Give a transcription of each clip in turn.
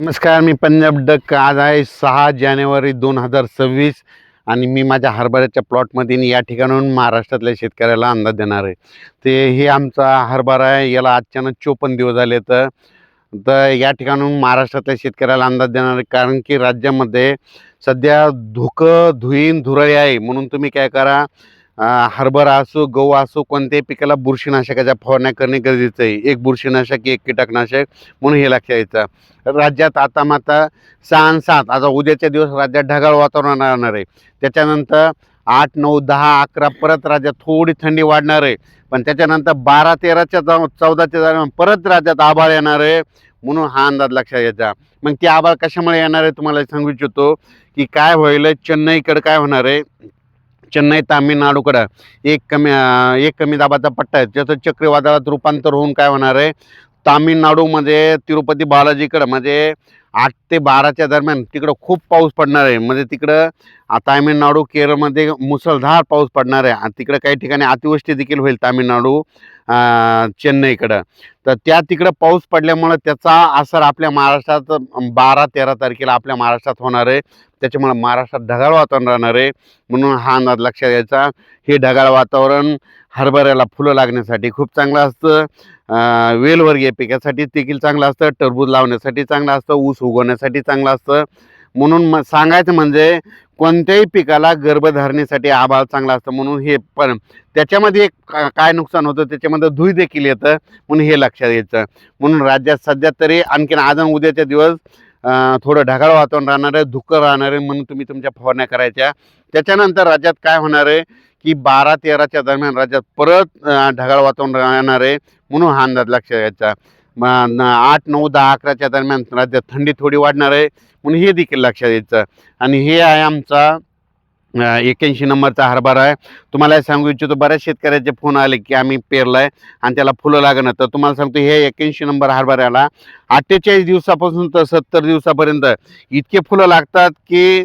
नमस्कार मी पंजाब डक. आज आहे सहा जानेवारी दोन हजार सव्वीस आणि मी माझ्या हरभऱ्याच्या प्लॉटमध्ये या ठिकाणाहून महाराष्ट्रातल्या शेतकऱ्याला अंदाज देणार आहे. ते हे आमचा हरभरा आहे याला अचानक चोपन्न दिवस झाले तर तर या ठिकाणाहून महाराष्ट्रातल्या शेतकऱ्याला अंदाज देणार आहे. कारण की राज्यामध्ये सध्या धुकं धुईन धुरळी आहे. म्हणून तुम्ही काय करा हरभरा असो गहू असो कोणत्याही पिकाला बुरशीनाशकाच्या फवारण्या करणे गरजेचं आहे. एक बुरशीनाशक एक कीटकनाशक म्हणून हे लक्षात यायचं राज्यात आता माता सहा आणि सात आता उद्याच्या दिवस राज्यात ढगाळ वातावरण राहणार आहे. त्याच्यानंतर आठ नऊ दहा अकरा परत राज्यात थोडी थंडी वाढणार आहे. पण त्याच्यानंतर बारा तेराच्या जाऊ चौदाच्या दरम्यान परत राज्यात आभाळ येणार आहे म्हणून हा अंदाज लक्षात यायचा मग ती आभाळ कशामुळे येणार आहे तुम्हाला सांगू इच्छितो की काय होईल चेन्नईकडे काय होणार आहे? चेन्नई तामिळनाडूकडं. एक कमी एक कमी दाबाचा पट्टा आहे. त्याचं चक्रीवादळात रूपांतर होऊन काय होणार आहे? तामिळनाडूमध्ये तिरुपती बालाजीकडं म्हणजे आठ ते बाराच्या दरम्यान तिकडं खूप पाऊस पडणार आहे. म्हणजे तिकडं तामिळनाडू केरळमध्ये मुसळधार पाऊस पडणार आहे. आणि तिकडं काही ठिकाणी अतिवृष्टी देखील होईल तामिळनाडू चेन्नईकडं. तर त्या तिकडं पाऊस पडल्यामुळं त्याचा असर आपल्या महाराष्ट्रात बारा तेरा तारखेला आपल्या महाराष्ट्रात होणार आहे. त्याच्यामुळं महाराष्ट्रात ढगाळ वातावरण राहणार आहे. म्हणून हा अंदाज लक्षात घ्यायचा. हे ढगाळ वातावरण हरभऱ्याला फुलं लागण्यासाठी खूप चांगलं असतं. वेलवर्गीय पिकासाठी देखील चांगलं असतं. टरबूज लावण्यासाठी चांगलं असतं. ऊस उगवण्यासाठी चांगलं असतं. म्हणून मग सांगायचं म्हणजे कोणत्याही पिकाला गर्भधारणेसाठी आभाळ चांगला असतं. म्हणून हे पण त्याच्यामध्ये एक का- काय नुकसान होतं? त्याच्यामध्ये धुई देखील येतं. म्हणून हे लक्षात यायचं म्हणून राज्यात सध्या तरी आणखीन आज आणि उद्याच्या दिवस थोडं ढगाळ वातावरण राहणार आहे धुकं राहणार आहे म्हणून तुम्ही तुमच्या फवारण्या करायच्या. त्याच्यानंतर राज्यात काय होणार आहे की बारा तेराच्या दरम्यान राज्यात परत ढगाळ वातावरण राहणार आहे म्हणून हा अंदाज लक्षात घ्यायचा. आठ नऊ दहा अकराच्या दरम्यान राज्यात थंडी थोडी वाढणार आहे म्हणून हे देखील लक्षात यायचं. आणि हे आहे आमचा एक्याऐंशी नंबरचा हरभरा आहे. तुम्हाला सांगू इच्छितो बऱ्याच शेतकऱ्याचे फोन आले की आम्ही पेरला आहे आणि त्याला फुलं लागणं. तर तुम्हाला सांगतो हे एक्याऐंशी नंबर हरभऱ्याला अठ्ठेचाळीस दिवसापासून तर सत्तर दिवसापर्यंत इतके फुलं लागतात की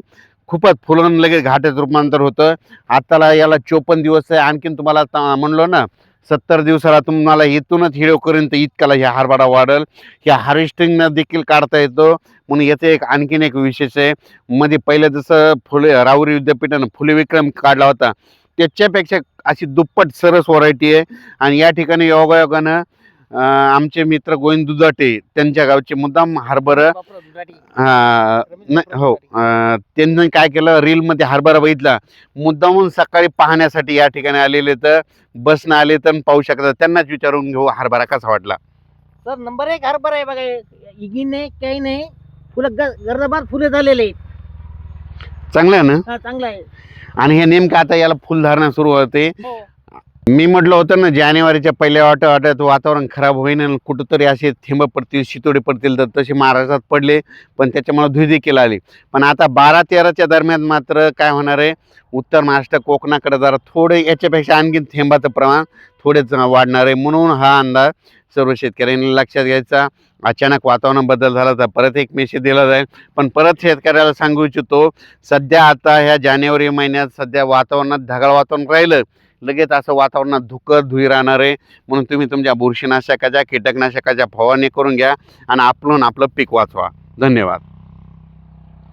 खूपच फुलं लगेच घाट्यात रूपांतर होतं. आताला याला चोपन्न दिवस आहे. आणखीन तुम्हाला म्हणलो ना सत्तर दिवसाला तुम्हाला इथूनच हिडोपर्यंत इतकाला ह्या हरभरा वाढेल. ह्या हार्वेस्टिंगनं देखील काढता येतो. म्हणून याचं एक आणखीन एक विशेष आहे. मध्ये पहिलं जसं फुले राहुरी विद्यापीठानं फुले विक्रम काढला होता. त्याच्यापेक्षा अशी दुप्पट सरस व्हरायटी आहे. आणि या ठिकाणी योगायोगानं आमचे मित्र गोविंद दुधाटे त्यांच्या गावचे मुद्दाम हरभरं हा, हो त्यांनी काय केलं रीलमध्ये हरभरा बघितला. मुद्दामून सकाळी पाहण्यासाठी या ठिकाणी आलेले तर बसनं आले तर पाहू शकतात त्यांनाच विचारून घेऊ हरभरा कसा वाटला. सर नंबर एक हरभरा आहे बघा इगी नाही काही नाही फुलं गर्दबार फुले झालेले. चांगलं आहे ना? चांगला आहे. आणि हे नेमकं आता याला फुलधारणा सुरू होते. हो. मी म्हटलं होतं ना जानेवारीच्या पहिल्या वाट वाट्यात वातावरण खराब होईन आणि कुठंतरी असे थेंब पडतील शितोडे पडतील तर तसे महाराष्ट्रात पडले पण त्याच्यामुळे धुईदेखील आली. पण आता बारा तेराच्या दरम्यान मात्र काय होणार आहे? उत्तर महाराष्ट्र कोकणाकडे जरा थोडे याच्यापेक्षा आणखीन थेंबाचं प्रमाण थोडेच वाढणार आहे. म्हणून हा अंदाज सर्व शेतकऱ्यांनी लक्षात घ्यायचा. अचानक वातावरण बदल झाला तर परत एक मेसेज दिला जाईल. पण परत शेतकऱ्याला सांगू इच्छितो सध्या आता ह्या जानेवारी महिन्यात सध्या वातावरणात ढगाळ वातावरण राहिलं. लगेच असं वातावरणात धुकं धुई राहणार आहे. म्हणून तुम्ही तुमच्या बुरशीनाशकाच्या कीटकनाशकाच्या फवारणी करून घ्या आणि आपण आपलं पीक वाचवा. धन्यवाद.